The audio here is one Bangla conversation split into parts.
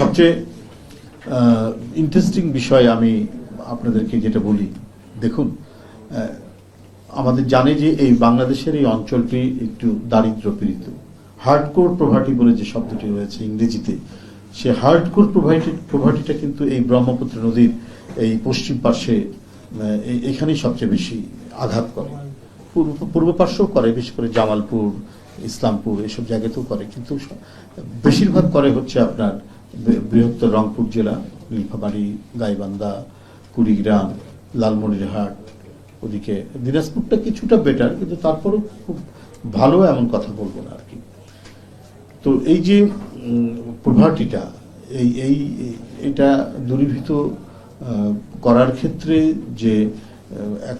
সবচেয়ে ইন্টারেস্টিং বিষয় আমি আপনাদেরকে যেটা বলি, দেখুন আমাদের জানে যে এই বাংলাদেশের এই অঞ্চলটি একটু দারিদ্র পীড়িত হার্ডকোর প্রভার্টি বলে যে শব্দটি রয়েছে ইংরেজিতে, সে হার্ডকোর প্রভার্টি প্রভার্টিটা কিন্তু এই ব্রহ্মপুত্র নদীর এই পশ্চিম পার্শ্বে এখানেই সবচেয়ে বেশি আঘাত করে। পূর্ব পূর্ব পার্শ্বেও করে, বিশেষ করে জামালপুর, ইসলামপুর, এসব জায়গাতেও করে। কিন্তু বেশিরভাগ করে হচ্ছে আপনার বৃহত্তর রংপুর জেলা, নীলফামারী, গাইবান্ধা, কুড়িগ্রাম, লালমনিরহাট, ওদিকে দিনাজপুরটা কিছুটা বেটার কিন্তু তারপরও খুব ভালো এমন কথা বলব না আর কি। তো এই যে প্রভাটিটা, এই এই, এটা দূরীভূত করার ক্ষেত্রে যে এক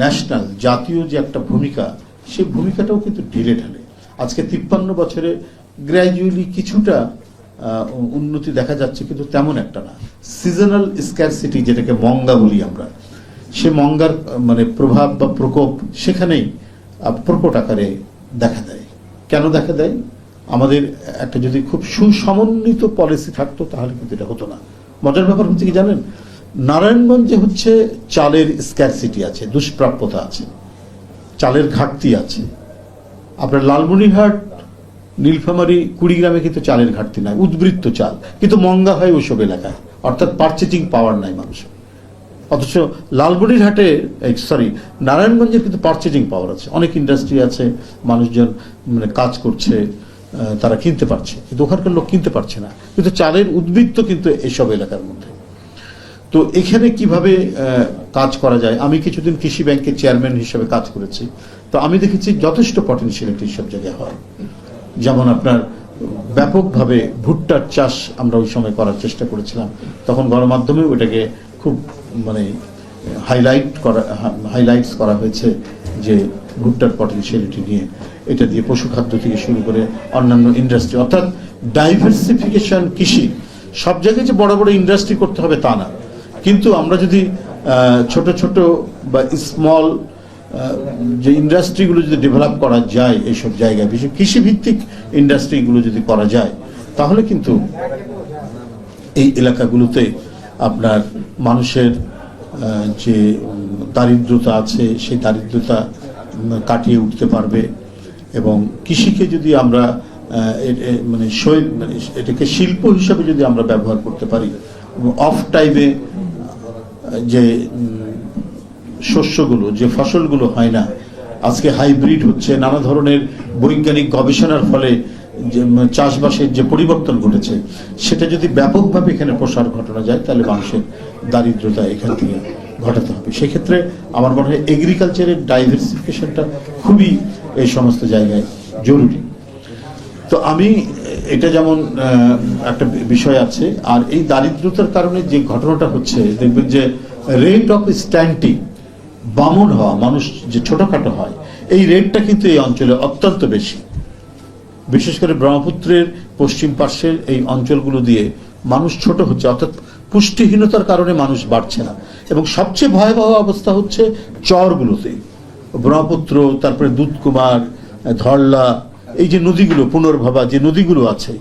ন্যাশনাল জাতীয় যে একটা ভূমিকা, সেই ভূমিকাটাও কিন্তু ঢিলে ঢালে। আজকে তিপ্পান্ন বছরে গ্র্যাজুয়ালি কিছুটা উন্নতি দেখা যাচ্ছে, কিন্তু তেমন একটা না। সিজনাল স্ক্যারসিটি যেটাকে মঙ্গা বলি আমরা, সে মঙ্গার মানে প্রভাব বা প্রকোপ সেখানেই প্রকট আকারে দেখা দেয়। কেন দেখা দেয়? আমাদের একটা যদি খুব সুসমন্বিত পলিসি থাকতো, তাহলে কিন্তু এটা হতো না। মজার ব্যাপার হচ্ছে কি জানেন? নারায়ণগঞ্জে হচ্ছে চালের স্ক্যারসিটি আছে, দুষ্প্রাপ্যতা আছে, চালের ঘাটতি আছে। আপনার লালমনিরহাট নীলফামারী কুড়িগ্রামে কিন্তু চালের ঘাটতি নাই, উদ্বৃত্ত চাল। কিন্তু মঙ্গা হয় ওইসব এলাকায়। অর্থাৎ পার্চেটিং পাওয়ার নাই মানুষের। অথচ লালমনিরহাটে সরি নারায়ণগঞ্জের কিন্তু পার্চেজিং পাওয়ার আছে। অনেক ইন্ডাস্ট্রি আছে, মানুষজন মানে কাজ করছে তারা কিনতে পারছে। কিন্তু ওখানকার লোক কিনতে পারছে না। কিন্তু চালের উদ্বৃত্ত কিন্তু এসব এলাকার মধ্যে। তো এখানে কীভাবে কাজ করা যায়? আমি কিছুদিন কৃষি ব্যাংকের চেয়ারম্যান হিসেবে কাজ করেছি। তো আমি দেখেছি যথেষ্ট পটেনশিয়ালিটি সব জায়গায় হয়। যেমন আপনার ব্যাপকভাবে ভুট্টার চাষ আমরা ওই সময় করার চেষ্টা করেছিলাম, তখন গণমাধ্যমেও ওটাকে খুব মানে হাইলাইট করা হাইলাইটস করা হয়েছে যে ভুট্টার পটেনশিয়ালিটি নিয়ে। এটা দিয়ে পশুখাদ্য থেকে শুরু করে অন্যান্য ইন্ডাস্ট্রি অর্থাৎ ডাইভার্সিফিকেশন কৃষি, সব জায়গায় যে বড় বড় ইন্ডাস্ট্রি করতে হবে তা না। কিন্তু আমরা যদি ছোট ছোট বা স্মল যে ইন্ডাস্ট্রিগুলো যদি ডেভেলপ করা যায় এইসব জায়গায়, বিশেষ কৃষিভিত্তিক ইন্ডাস্ট্রিগুলো যদি করা যায়, তাহলে কিন্তু এই এলাকাগুলোতে আপনার মানুষের যে দারিদ্রতা আছে, সেই দারিদ্রতা কাটিয়ে উঠতে পারবে এবং কৃষিকে যদি আমরা মানে শৈল মানে এটাকে শিল্প হিসাবে যদি আমরা ব্যবহার করতে পারি, অফ টাইমে যে শস্যগুলো, যে ফসলগুলো হয় না, আজকে হাইব্রিড হচ্ছে, নানা ধরনের বৈজ্ঞানিক গবেষণার ফলে যে চাষবাসের যে পরিবর্তন ঘটেছে, সেটা যদি ব্যাপকভাবে এখানে প্রসার ঘটানো যায়, তাহলে মানুষের দারিদ্রতা এখান থেকে ঘটাতে হবে। সেক্ষেত্রে আমার মনে হয় এগ্রিকালচারের ডাইভার্সিফিকেশনটা খুবই এই সমস্ত জায়গায় জরুরি। তো আমি, এটা যেমন একটা বিষয় আছে, আর এই দারিদ্রতার কারণে যে ঘটনাটা হচ্ছে, দেখবেন যে রেট অফ স্ট্যান্ডিং বামন হওয়া, মানুষ যে ছোটখাটো হয়, এই রেটটা কিন্তু এই অঞ্চলে অত্যন্ত বেশি। বিশেষ করে ব্রহ্মপুত্রের পশ্চিম পার্শ্বের এই অঞ্চলগুলো দিয়ে মানুষ ছোট হচ্ছে, অর্থাৎ পুষ্টিহীনতার কারণে মানুষ বাড়ছে না। এবং সবচেয়ে ভয়াবহ অবস্থা হচ্ছে চরগুলোতে। ব্রহ্মপুত্র, তারপরে দুধকুমার, ধরলা, এই যে নদীগুলো, পুনর্ভাবা যে নদীগুলো আছে,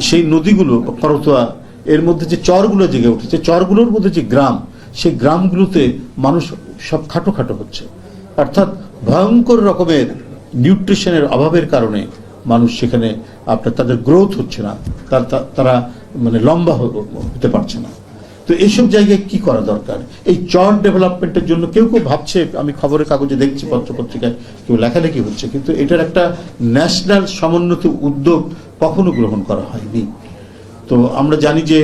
সেই নদীগুলো, করতোয়া, এর মধ্যে যে চরগুলো জেগে উঠেছে, চরগুলোর মধ্যে যে গ্রাম, সেই গ্রামগুলোতে মানুষ সব খাটো খাটো হচ্ছে। অর্থাৎ ভয়ঙ্কর রকমের নিউট্রিশনের অভাবের কারণে মানুষ সেখানে আপনার তাদের গ্রোথ হচ্ছে না, তারা মানে লম্বা হতে পারছে না। তো এইসব জায়গায় কি করা দরকার? এই চর ডেভেলপমেন্টের জন্য কেউ কেউ ভাবছে, আমি খবরের কাগজে দেখছি, পত্রপত্রিকায় কেউ লেখালেখি হচ্ছে, কিন্তু এটার একটা ন্যাশনাল সমন্বিত উদ্যোগ কখনো গ্রহণ করা হয়নি। তো আমরা জানি যে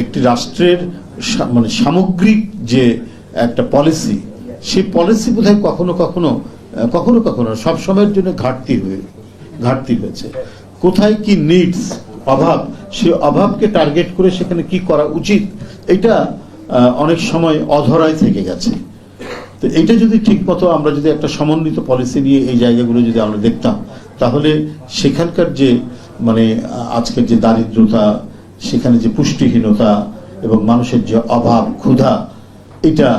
একটি রাষ্ট্রের মানে সামগ্রিক যে একটা পলিসি সেই পলিসি বোধহয় কখনো কখনো কখনো কখনো সব সময়ের জন্য ঘাটতি হয়ে, ঘাটতি হয়েছে। কোথায় কি নিডস অভাব, সে অভাবকে টার্গেট করে সেখানে কি করা উচিত, এটা অনেক সময় অধরায় থেকে গেছে। তো এটা যদি ঠিক মতো আমরা যদি একটা সমন্বিত পলিসি নিয়ে এই জায়গাগুলো যদি আমরা দেখতাম, তাহলে সেখানকার যে মানে আজকের যে দারিদ্রতা সেখানে যে পুষ্টিহীনতা এবং মানুষের যে অভাব, ক্ষুধা, এটা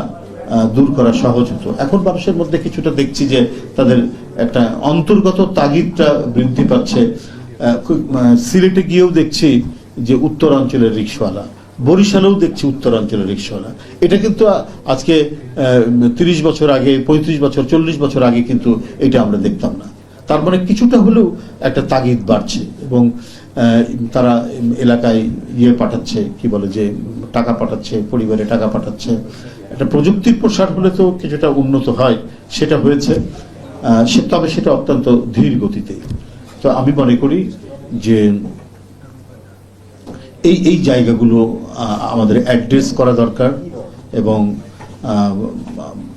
দূর করা সহজ হতো। এখন মানুষের মধ্যে কিছুটা দেখছি যে তাদের একটা অন্তর্গত তাগিদটা বৃদ্ধি পাচ্ছে। সিলেটে গিয়েও দেখছি যে উত্তরাঞ্চলের রিক্সাওয়ালা, বরিশালেও দেখছি উত্তরাঞ্চলের রিক্সাওয়ালা। এটা কিন্তু আজকে তিরিশ বছর আগে, পঁয়ত্রিশ বছর, চল্লিশ বছর আগে কিন্তু এটা আমরা দেখতাম না। তার মানে কিছুটা হলেও একটা তাগিদ বাড়ছে এবং তারা এলাকায় ইয়ে পাঠাচ্ছে, কি বলে যে টাকা পাঠাচ্ছে, পরিবারে টাকা পাঠাচ্ছে। একটা প্রযুক্তির প্রসার হলে তো কিছুটা উন্নত হয়, সেটা হয়েছে। সে তবে সেটা অত্যন্ত ধীর গতিতে। তো আমি মনে করি যে এই এই জায়গাগুলো আমাদের অ্যাড্রেস করা দরকার এবং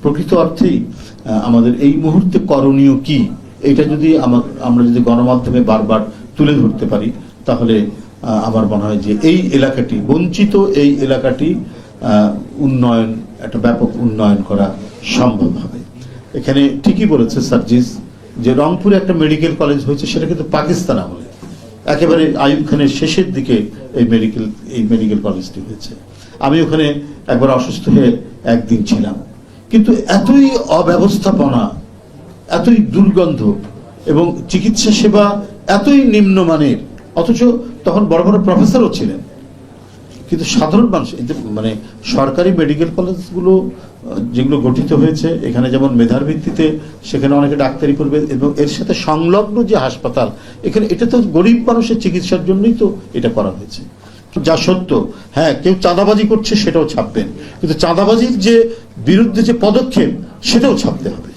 প্রকৃত অর্থেই আমাদের এই মুহূর্তে করণীয় কি, এটা যদি আমা- আমরা যদি গণমাধ্যমে বারবার তুলে ধরতে পারি তাহলে আমার মনে হয় যে এই এলাকাটি, বঞ্চিত এই এলাকাটি উন্নয়ন, একটা ব্যাপক উন্নয়ন করা সম্ভব হবে। এখানে ঠিকই বলেছে সার্জিস যে রংপুরে একটা মেডিকেল কলেজ হয়েছে, সেটা কিন্তু পাকিস্তান আমলে। একেবারে আইব খানের শেষের দিকে এই মেডিকেল এই মেডিকেল কলেজটি হয়েছে। আমি ওখানে একবার অসুস্থ হয়ে একদিন ছিলাম। কিন্তু এতই অব্যবস্থাপনা, এতই দুর্গন্ধ এবং চিকিৎসা সেবা এতই নিম্নমানের অথচ তখন বড় বড় প্রফেসরও ছিলেন। কিন্তু সাধারণ মানুষ মানে সরকারি মেডিকেল কলেজগুলো যেগুলো গঠিত হয়েছে, এখানে যেমন মেধার ভিত্তিতে সেখানে অনেকে ডাক্তারি করবে এবং এর সাথে সংলগ্ন যে হাসপাতাল, এখানে এটা তো গরিব মানুষের চিকিৎসার জন্যই তো এটা করা হয়েছে। যা সত্য হ্যাঁ কেউ চাঁদাবাজি করছে সেটাও ছাপবেন, কিন্তু চাঁদাবাজির যে বিরুদ্ধে যে পদক্ষেপ, সেটাও ছাপতে হবে।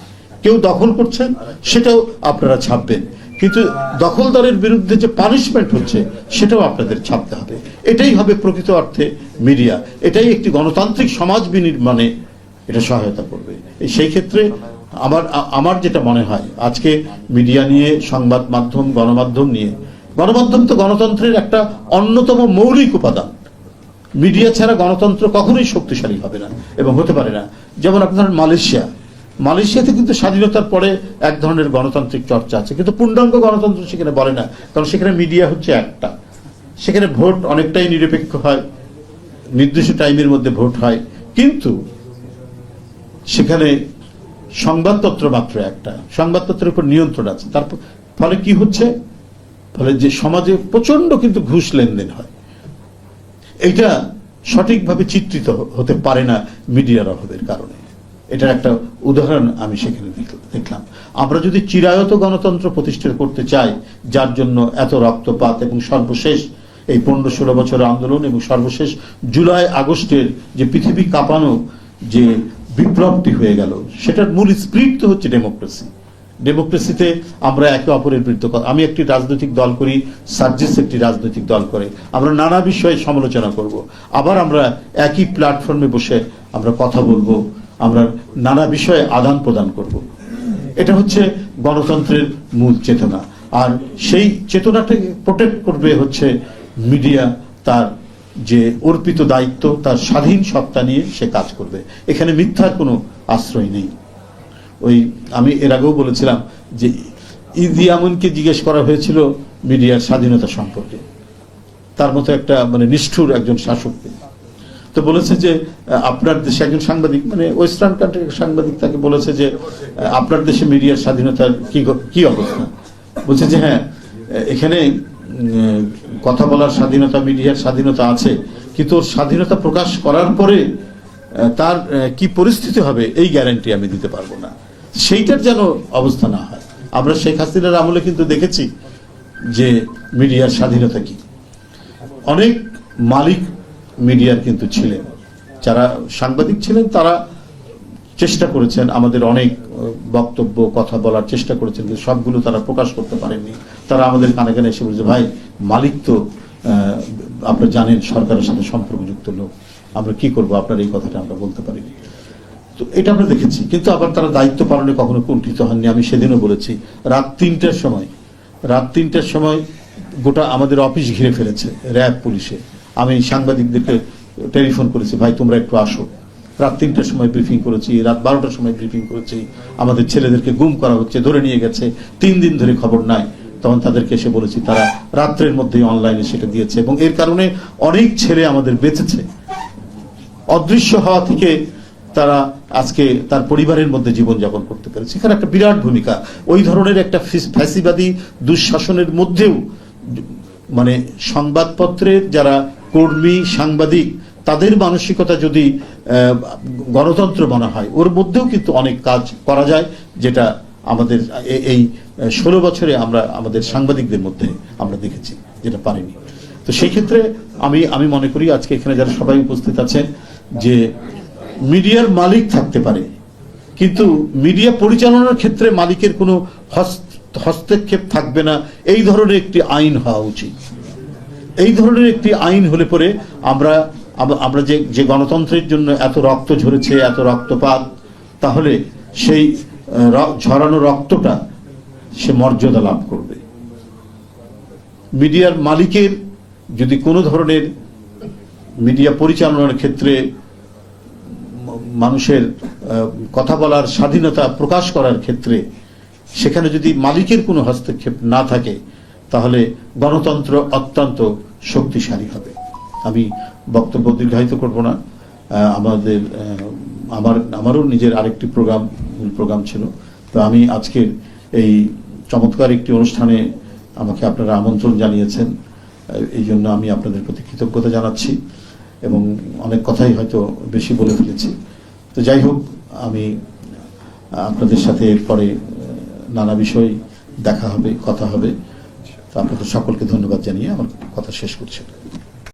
কেউ দখল করছেন, সেটাও আপনারা ছাপবেন। কিন্তু দখলদারের বিরুদ্ধে যে পানিশমেন্ট হচ্ছে, সেটাও আপনাদের ছাপতে হবে। এটাই হবে প্রকৃত অর্থে মিডিয়া। এটাই একটি গণতান্ত্রিক সমাজ বিনির্মাণে এটা সহায়তা করবে। সেই ক্ষেত্রে আমার আমার যেটা মনে হয়, আজকে মিডিয়া নিয়ে, সংবাদ মাধ্যম, গণমাধ্যম নিয়ে, গণমাধ্যম তো গণতন্ত্রের একটা অন্যতম মৌলিক উপাদান। মিডিয়া ছাড়া গণতন্ত্র কখনোই শক্তিশালী হবে না এবং হতে পারে না। যেমন আপনার মালয়েশিয়া মালয়েশিয়াতে কিন্তু স্বাধীনতার পরে এক ধরনের গণতান্ত্রিক চর্চা আছে। কিন্তু পূর্ণাঙ্গ গণতন্ত্র সেখানে বলে না, কারণ সেখানে মিডিয়া হচ্ছে একটা। সেখানে ভোট অনেকটাই নিরপেক্ষ হয়, নির্দিষ্ট টাইমের মধ্যে ভোট হয়। কিন্তু সেখানে সংবাদপত্র মাত্র একটা, সংবাদপত্রের উপর নিয়ন্ত্রণ আছে। তারপর ফলে কি হচ্ছে? ফলে যে সমাজে প্রচণ্ড কিন্তু ঘুষ লেনদেন হয়। এটা সঠিকভাবে চিত্রিত হতে পারে না মিডিয়ার অভাবের কারণে। এটার একটা উদাহরণ আমি সেখানে দেখলাম। আমরা যদি চিরায়ত গণতন্ত্র প্রতিষ্ঠা করতে চাই, যার জন্য এত রক্তপাত এবং সর্বশেষ এই পনেরো ষোলো বছর আন্দোলন এবং সর্বশেষ জুলাই আগস্টের যে পৃথিবী কাঁপানো যে বিপ্লবটি হয়ে গেল, সেটার মূল স্প্রিট তো হচ্ছে ডেমোক্রেসি। ডেমোক্রেসিতে আমরা একে অপরের বিরুদ্ধে আমি একটি রাজনৈতিক দল করি, সার্জিস একটি রাজনৈতিক দল করে। আমরা নানা বিষয়ে সমালোচনা করব। আবার আমরা একই প্ল্যাটফর্মে বসে আমরা কথা বলব। আমরা নানা বিষয়ে আদান প্রদান করব। এটা হচ্ছে গণতন্ত্রের মূল চেতনা। আর সেই চেতনাটাকে প্রোটেক্ট করবে হচ্ছে মিডিয়া তার যে অর্পিত দায়িত্ব, তার স্বাধীন সত্তা নিয়ে সে কাজ করবে। এখানে মিথ্যার কোনো আশ্রয় নেই। ওই আমি এর আগেও বলেছিলাম যে ইদি আমনকে জিজ্ঞেস করা হয়েছিল মিডিয়ার স্বাধীনতা সম্পর্কে। তার মতো একটা মানে নিষ্ঠুর একজন শাসককে। তো বলেছে যে আপনার দেশে একজন সাংবাদিক মানে ওয়েস্টার্ন কান্ট্রির সাংবাদিক তাকে বলেছে যে আপনার দেশে মিডিয়ার স্বাধীনতার কি কি অবস্থা? বলছে যে হ্যাঁ এখানে কথা বলার স্বাধীনতা, মিডিয়ার স্বাধীনতা আছে, কিন্তু স্বাধীনতা প্রকাশ করার পরে তার কি পরিস্থিতি হবে, এই গ্যারান্টি আমি দিতে পারব না। সেইটার যেন অবস্থা না হয়। আমরা শেখ হাসিনার আমলে কিন্তু দেখেছি যে, মিডিয়ার স্বাধীনতা কি। অনেক মালিক মিডিয়ার কিন্তু ছিলেন। যারা সাংবাদিক ছিলেন, তারা চেষ্টা করেছেন, আমাদের অনেক বক্তব্য, কথা বলার চেষ্টা করেছেন, কিন্তু সবগুলো তারা প্রকাশ করতে পারেননি। তারা আমাদের কানে কানে এসে বলছে, ভাই, মালিক তো আপনারা জানেন, সরকারের সাথে সম্পর্কযুক্ত লোক। আমরা কি করব? আপনার এই কথাটা আমরা বলতে পারিনি। তো এটা আমরা দেখেছি। কিন্তু আবার তারা দায়িত্ব পালনে কখনো কুণ্ঠিত হননি। আমি সেদিনও বলেছি, রাত তিনটার সময়, রাত তিনটার সময় গোটা আমাদের অফিস ঘিরে ফেলেছে, র্যাব পুলিশে। আমি সাংবাদিকদেরকে টেলিফোন করেছি, ভাই, তোমরা একটু আসো। রাত তিনটার সময় ব্রিফিং করেছি, রাত বারোটার সময় ব্রিফিং করেছি। আমাদের ছেলেদেরকে গুম করা হচ্ছে, ধরে নিয়ে গেছে, তিন দিন ধরে খবর নাই। তখন তাদেরকে এসে বলেছি, তারা রাত্রের মধ্যেই অনলাইনে সেটা দিয়েছে। এবং এর কারণে অনেক ছেলে আমাদের বেঁচেছে। অদৃশ্য হওয়া থেকে তারা আজকে তার পরিবারের মধ্যে জীবনযাপন করতে পেরেছে। এখানে একটা বিরাট ভূমিকা। ওই ধরনের একটা ফ্যাসিবাদী দুঃশাসনের মধ্যেও মানে সংবাদপত্রের যারা কর্মী, সাংবাদিক, তাদের মানসিকতা যদি গণতন্ত্র মনে হয়, ওর মধ্যেও কিন্তু অনেক কাজ করা যায়, যেটা আমাদের এই ষোলো বছরে আমরা, আমাদের সাংবাদিকদের মধ্যে আমরা দেখেছি, যেটা পারিনি। তো সেই ক্ষেত্রে আমি আমি মনে করি আজকে এখানে যারা সবাই উপস্থিত আছেন, যে মিডিয়ার মালিক থাকতে পারে, কিন্তু মিডিয়া পরিচালনার ক্ষেত্রে মালিকের কোনো হস্ত- হস্তক্ষেপ থাকবে না, এই ধরনের একটি আইন হওয়া উচিত। এই ধরনের একটি আইন হলে পরে আমরা আমরা যে যে গণতন্ত্রের জন্য এত রক্ত ঝরেছে, এত রক্তপাত, তাহলে সেই ঝরানো রক্তটা সে মর্যাদা লাভ করবে। মিডিয়ার মালিকের যদি কোনো ধরনের মিডিয়া পরিচালনার ক্ষেত্রে মানুষের কথা বলার স্বাধীনতা প্রকাশ করার ক্ষেত্রে সেখানে যদি মালিকের কোনো হস্তক্ষেপ না থাকে, তাহলে গণতন্ত্র অত্যন্ত শক্তিশালী হবে। আমি বক্তব্য দীর্ঘায়িত করব না। আমাদের আমার, আমারও নিজের আরেকটি প্রোগ্রাম প্রোগ্রাম ছিল। তো আমি আজকের এই চমৎকার একটি অনুষ্ঠানে আমাকে আপনারা আমন্ত্রণ জানিয়েছেন। এই জন্য আমি আপনাদের প্রতি কৃতজ্ঞতা জানাচ্ছি এবং অনেক কথাই হয়তো বেশি বলে ফেলেছি। তো যাই হোক, আমি আপনাদের সাথে এরপরে নানা বিষয় দেখা হবে, কথা হবে। তো আপনাদের সকলকে ধন্যবাদ জানিয়ে আমার কথা শেষ করছি।